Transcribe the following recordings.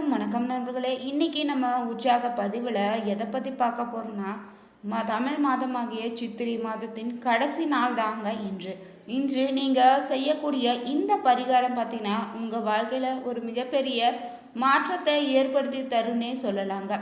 அனைவருக்கும் வணக்கம் நண்பர்களே. இன்னைக்கு நம்ம உற்சாக பதிவில் எதை பற்றி பார்க்க போகிறோம்னா ம தமிழ் மாதமாகிய சித்திரை மாதத்தின் கடைசி நாள் தாங்க இன்று. இன்று நீங்கள் செய்யக்கூடிய இந்த பரிகாரம் பார்த்தீங்கன்னா உங்கள் வாழ்க்கையில் ஒரு மிகப்பெரிய மாற்றத்தை ஏற்படுத்தி தருன்னே சொல்லலாங்க.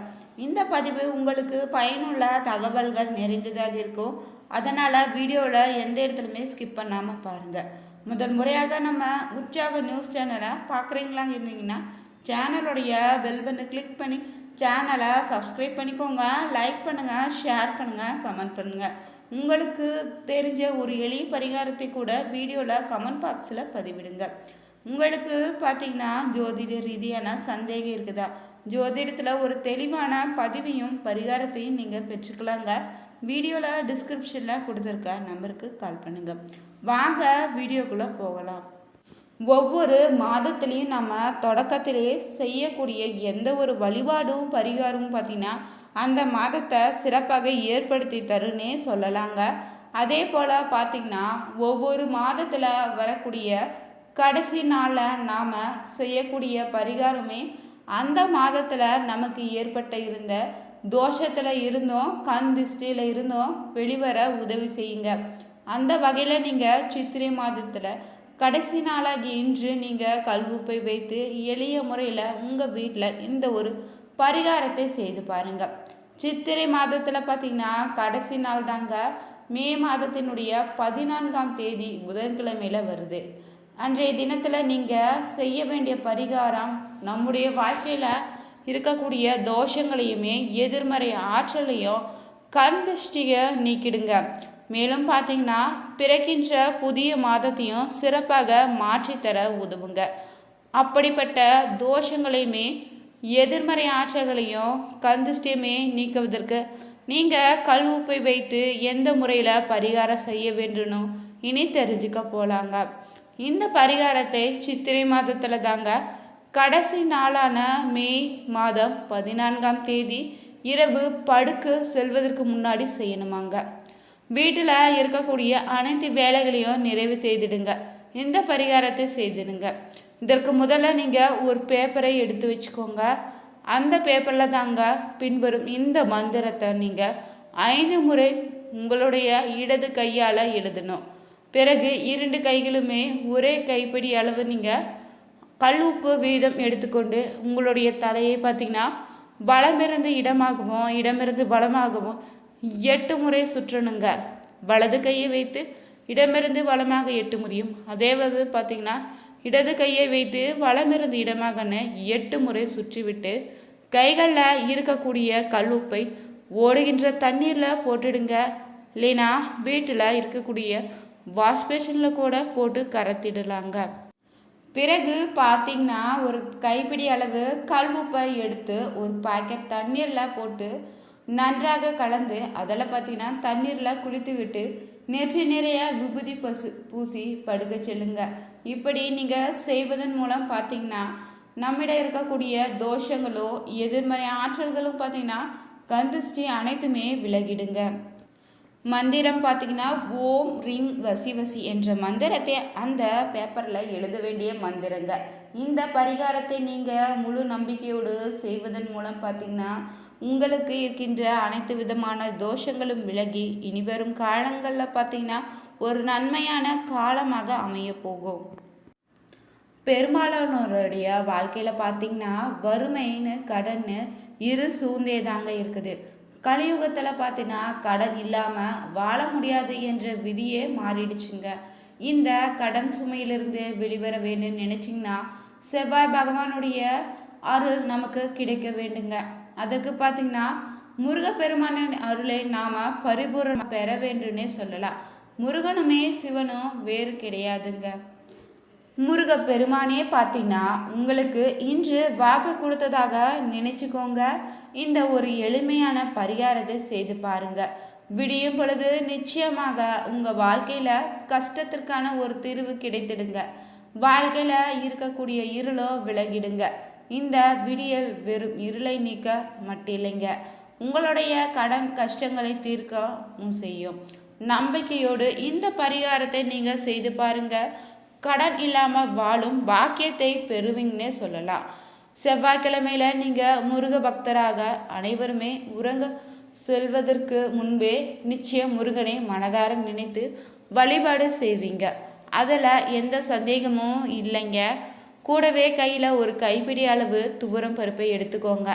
இந்த பதிவு உங்களுக்கு பயனுள்ள தகவல்கள் நிறைந்ததாக இருக்கும். அதனால் வீடியோவில் எந்த இடத்துலையுமே ஸ்கிப் பண்ணாமல் பாருங்கள் முதல் முறையாக நம்ம உற்சாக நியூஸ் சேனலை பார்க்குறீங்களா இருந்தீங்கன்னா சேனலுடைய பெல் பண்ணு கிளிக் பண்ணி சேனலை சப்ஸ்கிரைப் பண்ணிக்கோங்க லைக் பண்ணுங்கள் ஷேர் பண்ணுங்கள் கமெண்ட் பண்ணுங்கள் உங்களுக்கு தெரிஞ்ச ஒரு எளிய பரிகாரத்தை கூட வீடியோவில் கமெண்ட் பாக்ஸில் பதிவிடுங்க. உங்களுக்கு பார்த்தீங்கன்னா ஜோதிட ரீதியான சந்தேகம் இருக்குதா? ஜோதிடத்தில் ஒரு தெளிவான பதிவையும் பரிகாரத்தையும் நீங்கள் பெற்றுக்கலாங்க. வீடியோவில் டிஸ்கிரிப்ஷனில் கொடுத்துருக்க நம்பருக்கு கால் பண்ணுங்கள் வாங்க வீடியோக்குள்ளே போகலாம். ஒவ்வொரு மாதத்துலேயும் நம்ம தொடக்கத்திலேயே செய்யக்கூடிய எந்த ஒரு வழிபாடும் பரிகாரமும் பார்த்திங்கன்னா அந்த மாதத்தை சிறப்பாக ஏற்படுத்தி தருன்னே சொல்லலாங்க. அதே போல் பார்த்திங்கன்னா ஒவ்வொரு மாதத்தில் வரக்கூடிய கடைசி நாளில் நாம் செய்யக்கூடிய பரிகாரமே அந்த மாதத்தில் நமக்கு ஏற்பட்ட இருந்த தோஷத்தில் இருந்தும் கண் திருஷ்டியில் இருந்தும் வெளிவர உதவி செய்யுங்க. அந்த வகையில் நீங்கள் சித்திரை மாதத்தில் கடைசி நாளாகி இன்று நீங்கள் கல்வுப்பை வைத்து எளிய முறையில் உங்கள் வீட்டில் இந்த ஒரு பரிகாரத்தை செய்து பாருங்கள் சித்திரை மாதத்தில் பார்த்தீங்கன்னா கடைசி நாள் தாங்க மே மாதத்தினுடைய பதினான்காம் தேதி புதன்கிழமையில் வருது. அன்றைய தினத்தில் நீங்கள் செய்ய வேண்டிய பரிகாரம் நம்முடைய வாழ்க்கையில் இருக்கக்கூடிய தோஷங்களையுமே எதிர்மறை ஆற்றலையும் கந்திஷ்டியை நீக்கிடுங்க. மேலும் பார்த்தீங்கன்னா பிறக்கின்ற புதிய மாதத்தையும் சிறப்பாக மாற்றித்தர உதவுங்க. அப்படிப்பட்ட தோஷங்களையுமே எதிர்மறை ஆற்றல்களையும் கந்திஷ்டியுமே நீக்குவதற்கு நீங்கள் கல்வுப்பை வைத்து எந்த முறையில் பரிகாரம் செய்ய வேண்டும் இனி தெரிஞ்சுக்க போகலாங்க இந்த பரிகாரத்தை சித்திரை மாதத்தில் தாங்க கடைசி நாளான மே மாதம் பதினான்காம் தேதி இரவு படுக்க செல்வதற்கு முன்னாடி செய்யணுமாங்க. வீட்டில் இருக்கக்கூடிய அனைத்து வேலைகளையும் நிறைவு செய்திடுங்க. இந்த பரிகாரத்தை செய்திடுங்க. இதற்கு முதல்ல நீங்கள் ஒரு பேப்பரை எடுத்து வச்சுக்கோங்க. அந்த பேப்பரில் தாங்க பின்வரும் இந்த மந்திரத்தை நீங்கள் ஐந்து முறை உங்களுடைய இடது கையால் எழுதணும். பிறகு இரண்டு கைகளுமே ஒரே கைப்பிடி அளவு நீங்கள் கல் உப்பு வீதம் எடுத்துக்கொண்டு உங்களுடைய தலையை பார்த்தீங்கன்னா வளமிருந்து இடமாகவும் இடமிருந்து வளமாகவும் எட்டு முறை சுற்றணுங்க. வலது கையை வைத்து இடமிருந்து வளமாக எட்டு முடியும். அதே வந்து பார்த்தீங்கன்னா இடது கையை வைத்து வளமிருந்து இடமாகன்னு எட்டு முறை சுற்றிவிட்டு கைகளில் இருக்கக்கூடிய கல்லுப்பை ஓடுகின்ற தண்ணீரில் போட்டுடுங்க. இல்லைனா வீட்டில் இருக்கக்கூடிய வாஷ்பேஷனில் கூட போட்டு கரத்திடலாங்க. பிறகு பார்த்திங்கன்னா ஒரு கைப்பிடி அளவு கல்முப்பை எடுத்து ஒரு பாக்கெட் தண்ணீரில் போட்டு நன்றாக கலந்து அதில் பார்த்தீங்கன்னா தண்ணீரில் குளித்து விட்டு நெற்றி நிறைய விபூதி பசு பூசி படுக்க செல்லுங்க. இப்படி நீங்கள் செய்வதன் மூலம் பார்த்தீங்கன்னா நம்மிடம் இருக்கக்கூடிய தோஷங்களோ எதிர்மறை ஆற்றல்களும் பார்த்தீங்கன்னா கந்திஷ்டி அனைத்துமே விலகிடுங்க. மந்திரம் பார்த்தீங்கன்னா ஓம் ரிங் வசி வசி என்ற மந்திரத்தை அந்த பேப்பரில் எழுத வேண்டிய மந்திரங்க. இந்த பரிகாரத்தை நீங்கள் முழு நம்பிக்கையோடு செய்வதன் மூலம் பார்த்தீங்கன்னா உங்களுக்கு இருக்கின்ற அனைத்து விதமான தோஷங்களும் விலகி இனிவரும் காலங்களில் பார்த்தீங்கன்னா ஒரு நன்மையான காலமாக அமைய போகும். பெரும்பாலானோருடைய வாழ்க்கையில் பார்த்தீங்கன்னா வறுமைன்னு கடன் இரு சூழ்ந்தே தாங்க இருக்குது. கலியுகத்தில் பார்த்தீங்கன்னா கடன் இல்லாமல் வாழ முடியாது என்ற விதியே மாறிடுச்சுங்க. இந்த கடன் சுமையிலிருந்து வெளிவர வேணும்னு நினச்சிங்கன்னா செவ்வாய் பகவானுடைய அருள் நமக்கு கிடைக்க வேண்டுங்க. அதற்கு பார்த்தீங்கன்னா முருகப்பெருமானின் அருளை நாம் பரிபூரணம் பெற வேண்டும்னே சொல்லலாம். முருகனுமே சிவனும் வேறு கிடையாதுங்க. முருக பெருமானே பார்த்தீங்கன்னா உங்களுக்கு இன்று வாக்கு கொடுத்ததாக நினைச்சுக்கோங்க. இந்த ஒரு எளிமையான பரிகாரத்தை செய்து பாருங்க. விடியும் பொழுது நிச்சயமாக உங்கள் வாழ்க்கையில் கஷ்டத்திற்கான ஒரு தீர்வு கிடைத்திடுங்க. வாழ்க்கையில் இருக்கக்கூடிய இருளோ விலகிடுங்க. இந்த விடியல் வெறும் இருளை நீக்க மட்டில்லைங்க. உங்களுடைய கடன் கஷ்டங்களை தீர்க்கவும் செய்யும். நம்பிக்கையோடு இந்த பரிகாரத்தை நீங்கள் செய்து பாருங்க. கடன் இல்லாமல் வாழும் பாக்கியத்தை பெறுவீங்கன்னே சொல்லலாம். செவ்வாய்க்கிழமையில நீங்கள் முருக பக்தராக அனைவருமே உறங்க செல்வதற்கு முன்பே நிச்சயம் முருகனை மனதார நினைத்து வழிபாடு செய்வீங்க. அதில் எந்த சந்தேகமும் இல்லைங்க. கூடவே கையில் ஒரு கைப்பிடி அளவு துவரம் பருப்பை எடுத்துக்கோங்க.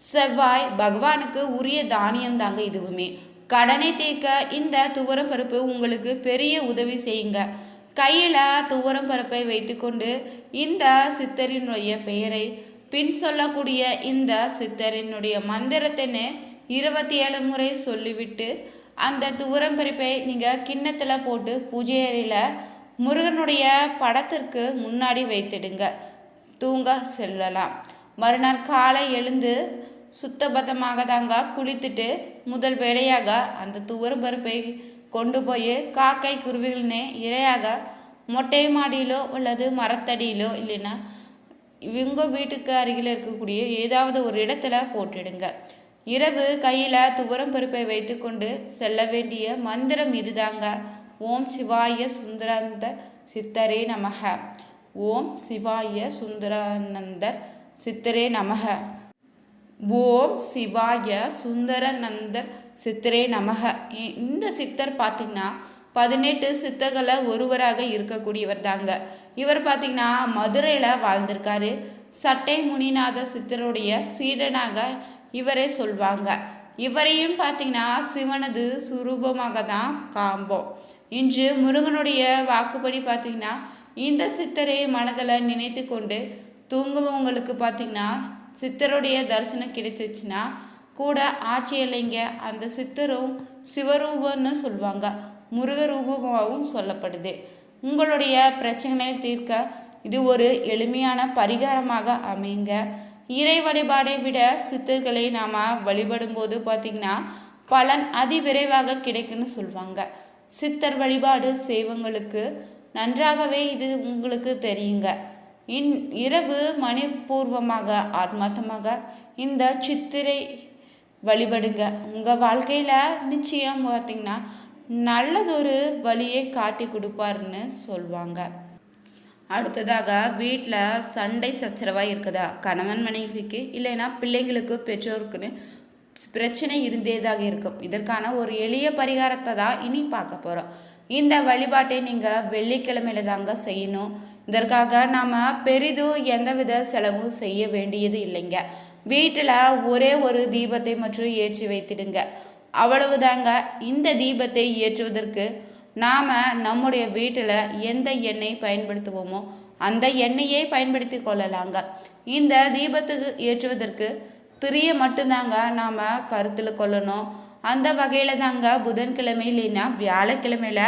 செவ்வாய் பகவானுக்கு உரிய தானியம் தாங்க இதுவுமே. கடனை தீர்க்க இந்த துவரம் பருப்பு உங்களுக்கு பெரிய உதவி செய்யுங்க. கையில் துவரம் பருப்பை வைத்துக்கொண்டு இந்த சித்தரினுடைய பெயரை பின் சொல்லக்கூடிய இந்த சித்தரினுடைய மந்திரத்தின்னு இருபத்தி ஏழு முறை சொல்லிவிட்டு அந்த துவரம் பருப்பை நீங்கள் கிண்ணத்தில் போட்டு பூஜை அறையில் முருகனுடைய படத்திற்கு முன்னாடி வைத்திடுங்க. தூங்க செல்லலாம். மறுநாள் காலை எழுந்து சுத்தபத்தமாக தாங்க குளித்துட்டு முதல் வேலையாக அந்த துவரம் பருப்பை கொண்டு போய் காக்கை குருவிகள்னே இரையாக மொட்டை மாடியிலோ அல்லது மரத்தடியிலோ இல்லைன்னா இவங்க வீட்டுக்கு அருகில் இருக்கக்கூடிய ஏதாவது ஒரு இடத்துல போட்டுடுங்க. இரவு கையில் துவரம் பருப்பை வைத்துக்கொண்டு செல்ல வேண்டிய மந்திரம் இதுதாங்க. ஓம் சிவாய சுந்தரந்தர் சித்தரே நமக. ஓம் சிவாய சுந்தரானந்தர் சித்தரே நமக. ஓம் சிவாய சுந்தரநந்தர் சித்தரே நமக. இ- இந்த சித்தர் பார்த்தீங்கன்னா பதினெட்டு சித்தர்களை ஒருவராக இருக்கக்கூடியவர் தாங்க. இவர் பார்த்தீங்கன்னா மதுரையில் வாழ்ந்திருக்காரு. சட்டை முனிநாத சித்தருடைய சீடனாக இவரே சொல்வாங்க. இவரையும் பார்த்தீங்கன்னா சிவனது சுரூபமாக தான் காம்போம் இன்று முருகனுடைய வாக்குப்படி பார்த்தீங்கன்னா இந்த சித்தரை மனதில் நினைத்து கொண்டு தூங்குபவங்களுக்கு பார்த்தீங்கன்னா சித்தருடைய தரிசனம் கிடைச்சிச்சுன்னா கூட ஆட்சி இல்லைங்க அந்த சித்தரும் சிவரூபம்னு சொல்லுவாங்க. முருக ரூபமாகவும் சொல்லப்படுது. உங்களுடைய பிரச்சனையை தீர்க்க இது ஒரு எளிமையான பரிகாரமாக அமையுங்க. இறை வழிபாடை விட சித்தர்களை நாம் வழிபடும்போது பார்த்திங்கன்னா பலன் அதிவிரைவாக கிடைக்குன்னு சொல்லுவாங்க. சித்தர் வழிபாடு செய்வங்களுக்கு நன்றாகவே இது உங்களுக்கு தெரியுங்க. இன் இரவு மணிப்பூர்வமாக ஆத்மார்த்தமாக இந்த சித்திரை வழிபடுங்க. உங்கள் வாழ்க்கையில் நிச்சயம் பார்த்தீங்கன்னா நல்லதொரு வழியை காட்டி கொடுப்பாருன்னு சொல்லுவாங்க அடுத்ததாக வீட்டில் சண்டை சச்சரவாக இருக்குதா? கணவன் மனைவிக்கு இல்லைன்னா பிள்ளைங்களுக்கு பெற்றோருக்குன்னு பிரச்சனை இருந்தேதாக இருக்கும். இதற்கான ஒரு எளிய பரிகாரத்தை தான் இனி பார்க்க போகிறோம் இந்த வழிபாட்டை நீங்கள் வெள்ளிக்கிழமையில தாங்க செய்யணும். இதற்காக நாம் பெரிதும் எந்தவித செலவும் செய்ய வேண்டியது இல்லைங்க. வீட்டில் ஒரே ஒரு தீபத்தை மட்டும் ஏற்றி வைத்திடுங்க. அவ்வளவுதாங்க. இந்த தீபத்தை ஏற்றுவதற்கு நாம் நம்முடைய வீட்டில் எந்த எண்ணெய் பயன்படுத்துவோமோ அந்த எண்ணெயை பயன்படுத்தி கொள்ளலாங்க. இந்த தீபத்துக்கு ஏற்றுவதற்கு திரியை மட்டும்தாங்க நாம் கருத்தில் கொள்ளணும். அந்த வகையில் தாங்க புதன்கிழமை இல்லைன்னா வியாழக்கிழமையில்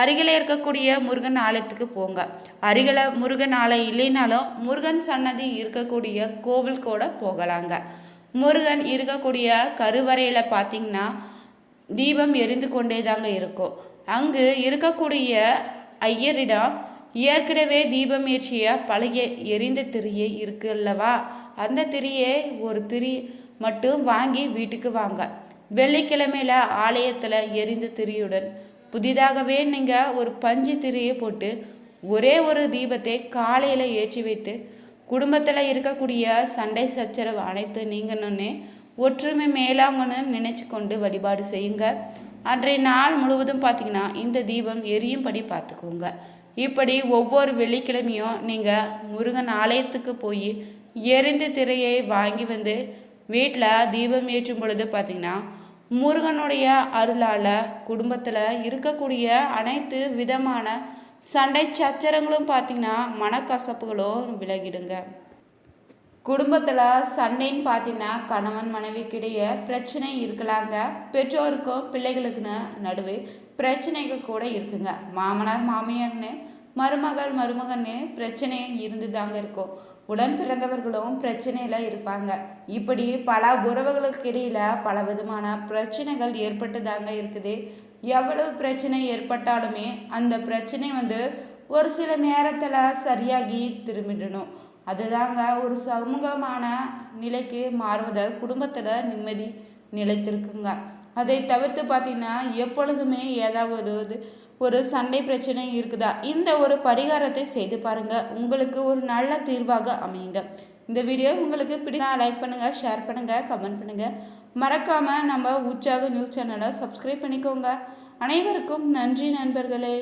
அருகில் இருக்கக்கூடிய முருகன் ஆலயத்துக்கு போங்க. அருகில் முருகன் ஆலயம் இல்லைனாலும் முருகன் சன்னதி இருக்கக்கூடிய கோவில் கூட போகலாங்க. முருகன் இருக்கக்கூடிய கருவறையில் பார்த்தீங்கன்னா தீபம் எரிந்து கொண்டே தாங்க இருக்கும். அங்கு இருக்கக்கூடிய ஐயரிடம் ஏற்கனவே தீபம் ஏற்றிய பழைய எரிந்த திரியை இருக்கு அல்லவா? அந்த திரியை ஒரு திரி மட்டும் வாங்கி வீட்டுக்கு வாங்க. வெள்ளிக்கிழமையில ஆலயத்தில் எரிந்த திரியுடன் புதிதாகவே நீங்கள் ஒரு பஞ்சு திரியை போட்டு ஒரே ஒரு தீபத்தை காலையில் ஏற்றி வைத்து குடும்பத்தில் இருக்கக்கூடிய சண்டை சச்சரவு அனைத்து நீங்கணுன்னே ஒற்றுமை மேலாங்கன்னு நினச்சி கொண்டு வழிபாடு செய்யுங்க. அன்றைய நாள் முழுவதும் பார்த்தீங்கன்னா இந்த தீபம் எரியும்படி பார்த்துக்கோங்க இப்படி ஒவ்வொரு வெள்ளிக்கிழமையும் நீங்கள் முருகன் ஆலயத்துக்கு போய் எரிந்த திரையை வாங்கி வந்து வீட்டில் தீபம் ஏற்றும் பொழுது பார்த்தீங்கன்னா முருகனுடைய அருளால் குடும்பத்தில் இருக்கக்கூடிய அனைத்து விதமான சண்டை சச்சரங்களும் பார்த்தீங்கன்னா மனக்கசப்புகளும் விலகிடுங்க. குடும்பத்தில் சண்டைன்னு பார்த்தீங்கன்னா கணவன் மனைவிக்கிடையே பிரச்சனை இருக்கலாங்க. பெற்றோருக்கும் பிள்ளைகளுக்குன்னு நடுவே பிரச்சனைகள் கூட இருக்குங்க. மாமனார் மாமியார்னு மருமகள் மருமகன்னு பிரச்சனை இருந்து தாங்க இருக்கும். உடன் பிறந்தவர்களும் பிரச்சனையில் இருப்பாங்க. இப்படி பல உறவுகளுக்கு இடையில பல விதமான பிரச்சனைகள் ஏற்பட்டு தாங்க இருக்குது. எவ்வளவு பிரச்சனை ஏற்பட்டாலுமே அந்த பிரச்சனை வந்து ஒரு சில நேரத்தில் சரியாகி திரும்பிடணும். அதுதாங்க ஒரு சமூகமான நிலைக்கு மாறுவதால் குடும்பத்தில் நிம்மதி நிலைத்திருக்குங்க. அதை தவிர்த்து பார்த்தீங்கன்னா எப்பொழுதுமே ஏதாவது ஒரு சண்டை பிரச்சனை இருக்குதா? இந்த ஒரு பரிகாரத்தை செய்து பாருங்கள் உங்களுக்கு ஒரு நல்ல தீர்வாக அமையுங்க. இந்த வீடியோ உங்களுக்கு பிடிச்சா லைக் பண்ணுங்கள் ஷேர் பண்ணுங்கள் கமெண்ட் பண்ணுங்கள் மறக்காமல் நம்ம உற்சாக நியூஸ் சேனலை சப்ஸ்கிரைப் பண்ணிக்கோங்க. அனைவருக்கும் நன்றி நண்பர்களே.